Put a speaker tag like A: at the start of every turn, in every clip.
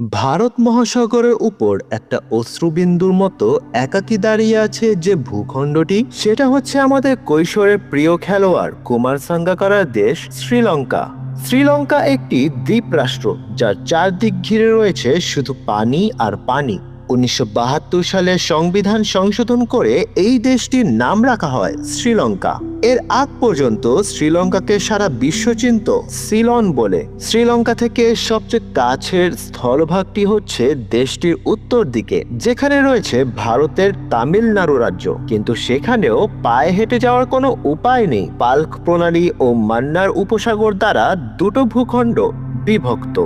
A: ভারত মহাসাগরের উপর একটা অশ্রুবিন্দুর মতো একাকী দাঁড়িয়ে আছে যে ভূখণ্ডটি, সেটা হচ্ছে আমাদের কৈশোরের প্রিয় খেলোয়াড় কুমার সাঙ্গাকারার দেশ শ্রীলঙ্কা। শ্রীলঙ্কা একটি দ্বীপ রাষ্ট্র, যার চারদিক ঘিরে রয়েছে শুধু পানি আর পানি। উনিশশো বাহাত্তর সালে সংবিধান সংশোধন করে এই দেশটির নাম রাখা হয় শ্রীলঙ্কা। এর আগ পর্যন্ত শ্রীলঙ্কাকে সারা বিশ্ব চিনত সিলন বলে। শ্রীলঙ্কা থেকে সবচেয়ে কাছের স্থলভাগটি হচ্ছে দেশটির উত্তর দিকে, যেখানে রয়েছে ভারতের তামিলনাড়ু রাজ্য। কিন্তু সেখানেও পায়ে হেঁটে যাওয়ার কোনো উপায় নেই। পালক প্রণালী ও মান্নার উপসাগর দ্বারা দুটো ভূখণ্ড বিভক্ত।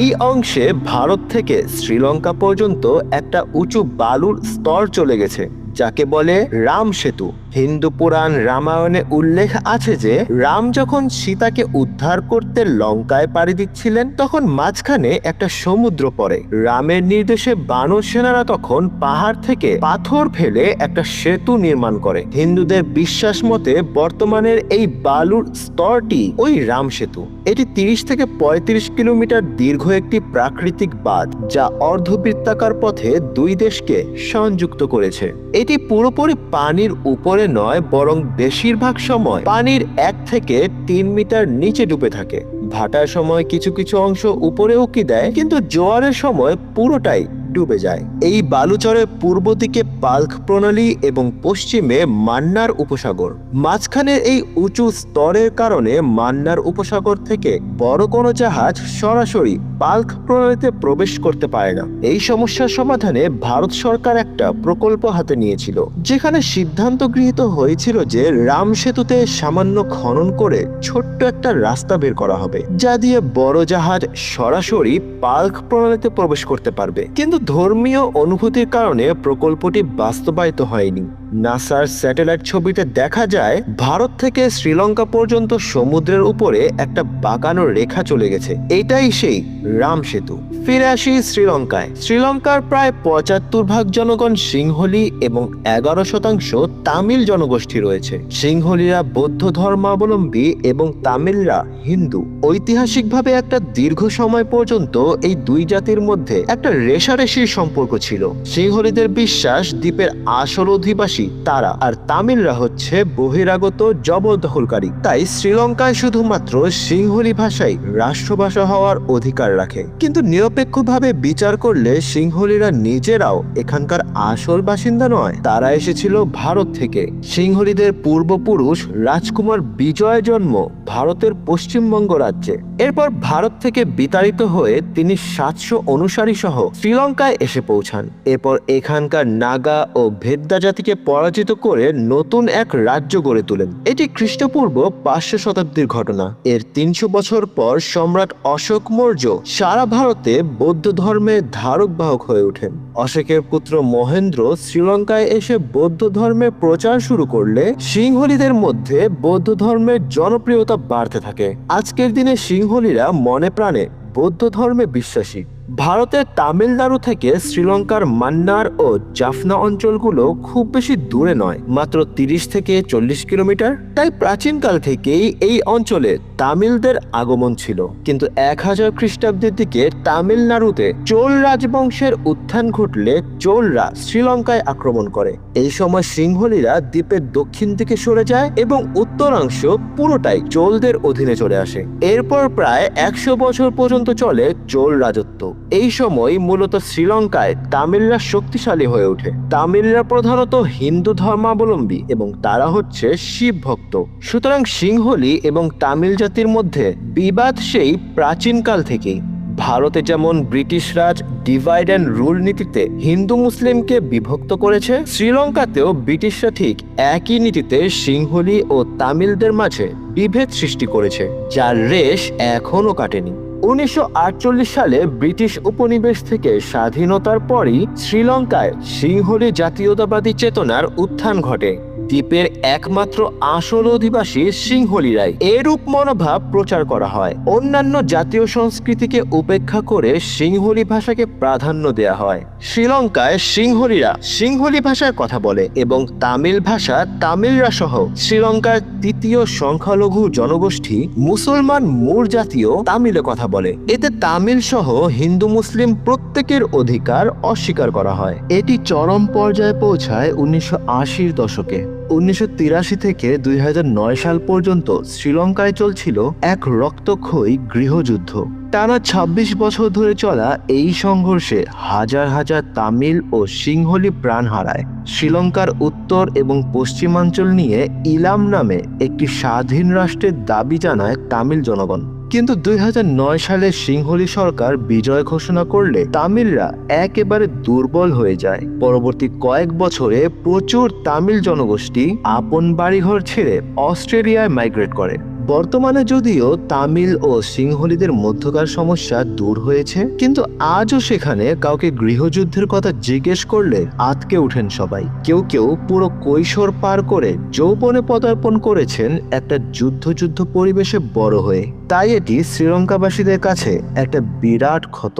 A: এই অংশে ভারত থেকে শ্রীলঙ্কা পর্যন্ত একটা উঁচু বালুর স্তর চলে গেছে, যাকে বলে রাম সেতু। হিন্দু পুরাণ, রামায়ণে উল্লেখ আছে যে, রাম যখন সীতাকে উদ্ধার করতে লঙ্কায় পাড়ি দিচ্ছিলেন, তখন মাঝখানে একটা সমুদ্র পড়ে। রামের নির্দেশে বানর সেনারা তখন পাহাড় থেকে পাথর ফেলে একটা সেতু নির্মাণ করে। হিন্দুদের বিশ্বাস মতে, বর্তমানের এই বালুর স্তরটি ওই রাম সেতু। এটি তিরিশ থেকে পঁয়ত্রিশ কিলোমিটার দীর্ঘ একটি প্রাকৃতিক বাঁধ, যা অর্ধবৃত্তাকার পথে দুই দেশকে সংযুক্ত করেছে। এটি পুরোপুরি পানির উপরে নয়, বরং বেশিরভাগ সময় পানির এক থেকে তিন মিটার নিচে ডুবে থাকে। ভাটার সময় কিছু কিছু অংশ উপরে উকি দেয়, কিন্তু জোয়ারের সময় পুরোটাই ডুবে যায়। এই বালুচরের পূর্ব দিকে পালক প্রণালী এবং পশ্চিমে মান্নার উপসাগর। মাঝখানের এই উঁচু স্তরের কারণে মান্নার উপসাগর থেকে বড় কোনো জাহাজ সরাসরি পালক প্রণালীতে প্রবেশ করতে পারে না। এই সমস্যার সমাধানে ভারত সরকার একটা প্রকল্প হাতে নিয়েছিল, যেখানে সিদ্ধান্ত গৃহীত হয়েছিল যে রাম সেতুতে সামান্য খনন করে ছোট্ট একটা রাস্তা বের করা হবে, যা দিয়ে বড় জাহাজ সরাসরি পাল্ক প্রণালীতে প্রবেশ করতে পারবে। কিন্তু ধর্মীয় অনুভূতির কারণে প্রকল্পটি বাস্তবায়িত হয়নি। নাসার স্যাটেলাইট ছবিতে দেখা যায়, ভারত থেকে শ্রীলঙ্কা পর্যন্ত সমুদ্রের উপরে একটা বাঁকানো রেখা চলে গেছে। এটাই সেই রাম সেতু। ফিরে আসি শ্রীলঙ্কায়। শ্রীলঙ্কার প্রায় পঁচাত্তর ভাগ জনগণ সিংহলি এবং এগারো শতাংশ তামিল জনগোষ্ঠী রয়েছে। সিংহলিরা বৌদ্ধ ধর্মাবলম্বী এবং তামিলরা হিন্দু। ঐতিহাসিকভাবে একটা দীর্ঘ সময় পর্যন্ত এই দুই জাতির মধ্যে একটা রেশারেশির সম্পর্ক ছিল। সিংহলিদের বিশ্বাস দ্বীপের আসল অধিবাসী তারা আর তামিলরা হচ্ছে বহিরাগত জবরদখলকারী। তাই শ্রীলঙ্কায় শুধুমাত্র সিংহলি ভাষাই রাষ্ট্রভাষা হওয়ার অধিকার রাখে। কিন্তু নিরপেক্ষভাবে বিচার করলে সিংহলিরা নিজেরাও এখানকার আসল বাসিন্দা নয়। তারা এসেছিল ভারত থেকে। সিংহলিদের পূর্বপুরুষ রাজকুমার বিজয় জন্ম ভারতের পশ্চিমবঙ্গ রাজ্যে। এরপর ভারত থেকে বিতাড়িত হয়ে তিনি সাতশো অনুসারী সহ শ্রীলঙ্কায় এসে পৌঁছান। এরপর এখানকার নাগা ও ভেদ্দা জাতিকে পরাজিত করে নতুন এক রাজ্য গড়ে তোলেন। এটি খ্রিস্টপূর্ব পাঁচশো শতাব্দীর ঘটনা। এর তিনশো বছর পর সম্রাট অশোক মৌর্য সারা ভারতে বৌদ্ধ ধর্মের ধারক বাহক হয়ে ওঠেন। অশোকের পুত্র মহেন্দ্র শ্রীলঙ্কায় এসে বৌদ্ধ ধর্মের প্রচার শুরু করলে সিংহলীদের মধ্যে বৌদ্ধ ধর্মের জনপ্রিয়তা বাড়তে থাকে। আজকের দিনে সিংহলীরা মনে প্রাণে বৌদ্ধ ধর্মে বিশ্বাসী। ভারতের তামিলনাড়ু থেকে শ্রীলঙ্কার মান্নার ও জাফনা অঞ্চলগুলো খুব বেশি দূরে নয়, মাত্র তিরিশ থেকে চল্লিশ কিলোমিটার। তাই প্রাচীনকাল থেকেই এই অঞ্চলে তামিলদের আগমন ছিল। কিন্তু এক হাজার খ্রিস্টাব্দের দিকে তামিলনাড়ুতে চোল রাজবংশের উত্থান ঘটলে চোলরা শ্রীলঙ্কায় আক্রমণ করে। এই সময় সিংহলীরা দ্বীপের দক্ষিণ দিকে সরে যায় এবং উত্তরাংশ পুরোটাই চোলদের অধীনে চলে আসে। এরপর প্রায় একশো বছর পর্যন্ত চলে চোল রাজত্ব। এই সময় মূলত শ্রীলঙ্কায় তামিলরা শক্তিশালী হয়ে ওঠে। তামিলরা প্রধানত হিন্দু ধর্মাবলম্বী এবং তারা হচ্ছে শিব ভক্ত। সুতরাং সিংহলী এবং তামিল জাতির মধ্যে বিবাদ সেই প্রাচীনকাল থেকেই। ভারতে যেমন British Raj divide and rule নীতিতে হিন্দু মুসলিমকে বিভক্ত করেছে, শ্রীলঙ্কাতেও ব্রিটিশরা ঠিক একই নীতিতে সিংহলী ও তামিলদের মাঝে বিভেদ সৃষ্টি করেছে, যার রেশ এখনও কাটেনি। উনিশশো আটচল্লিশ সালে ব্রিটিশ উপনিবেশ থেকে স্বাধীনতার পরই শ্রীলঙ্কায় সিংহলি জাতীয়তাবাদী চেতনার উত্থান ঘটে। দ্বীপের একমাত্র আসল অধিবাসী সিংহলিরাই এরূপ মনোভাব প্রচার করা হয়। অন্যান্য জাতীয় সংস্কৃতিকে উপেক্ষা করে সিংহলি ভাষাকে প্রাধান্য দেয়া হয়। শ্রীলঙ্কায় সিংহলীরা সিংহলি ভাষায় কথা বলে এবং তামিল ভাষা তামিলরা সহ শ্রীলঙ্কার তৃতীয় সংখ্যালঘু জনগোষ্ঠী মুসলমান মুর জাতীয় তামিলে কথা বলে। এতে তামিল সহ হিন্দু মুসলিম প্রত্যেকের অধিকার অস্বীকার করা হয়। এটি চরম পর্যায়ে পৌঁছায় উনিশশো আশির দশকে। উনিশশো তিরাশি থেকে দুই হাজার নয় সাল পর্যন্ত শ্রীলঙ্কায় চলছিল এক রক্তক্ষয়ী গৃহযুদ্ধ। টানা ২৬ বছর ধরে চলা এই সংঘর্ষে হাজার হাজার তামিল ও সিংহলি প্রাণ হারায়। শ্রীলঙ্কার উত্তর এবং পশ্চিমাঞ্চল নিয়ে ইলাম নামে একটি স্বাধীন রাষ্ট্রের দাবি জানায় তামিল জনগণ। কিন্তু দুই হাজার নয় সালে সিংহলি সরকার বিজয় ঘোষণা করলে তামিলরা একেবারে দুর্বল হয়ে যায়। পরবর্তী কয়েক বছরে প্রচুর তামিল জনগোষ্ঠী আপন বাড়িঘর ছেড়ে অস্ট্রেলিয়ায় মাইগ্রেট করে। বর্তমানে যদিও তামিল ও সিংহলীদের মধ্যকার সমস্যা দূর হয়েছে, কিন্তু আজও সেখানে কাউকে গৃহযুদ্ধের কথা জিজ্ঞেস করলে আতকে উঠেন সবাই। কেউ কেউ পুরো কৈশোর পার করে যৌবনে পদার্পণ করেছেন একটা যুদ্ধ যুদ্ধ পরিবেশে বড় হয়ে। তাই এটি শ্রীলঙ্কাবাসীদের কাছে একটা বিরাট ক্ষত।